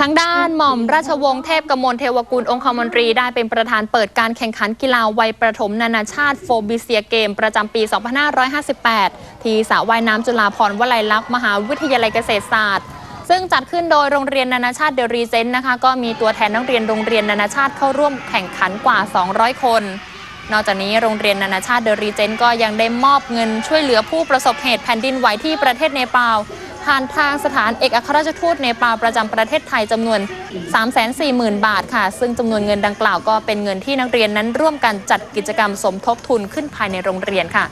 ทางด้านหม่อมราชวงศ์เทพกมลเทวกุลองคมนตรีได้เป็นประธานเปิดการแข่งขันกีฬาวัยประถมนานาชาติโฟบิเซียเกม ประจำปี 2558 ที่สระว่ายน้ำจุฬาภรณ์วลัยลักษณ์มหาวิทยาลัยเกษตรศาสตร์ ซึ่งจัดขึ้นโดยโรงเรียนนานาชาติเดรีเจนต์นะคะ ก็มีตัวแทนนักเรียนโรงเรียนนานาชาติเข้าร่วมแข่งขันกว่า 200 คน นอกจากนี้โรงเรียนนานาชาติเดรีเจนต์ก็ยังได้มอบเงินช่วยเหลือผู้ประสบเหตุแผ่นดินไหวที่ประเทศเนปาล ผ่านทางสถานเอกอัครราชทูตเนปาลประจำประเทศไทยจำนวน 340,000 บาทค่ะ ซึ่งจำนวนเงินดังกล่าวก็เป็นเงินที่นักเรียนนั้นร่วมกันจัดกิจกรรมสมทบทุนขึ้นภายในโรงเรียนค่ะ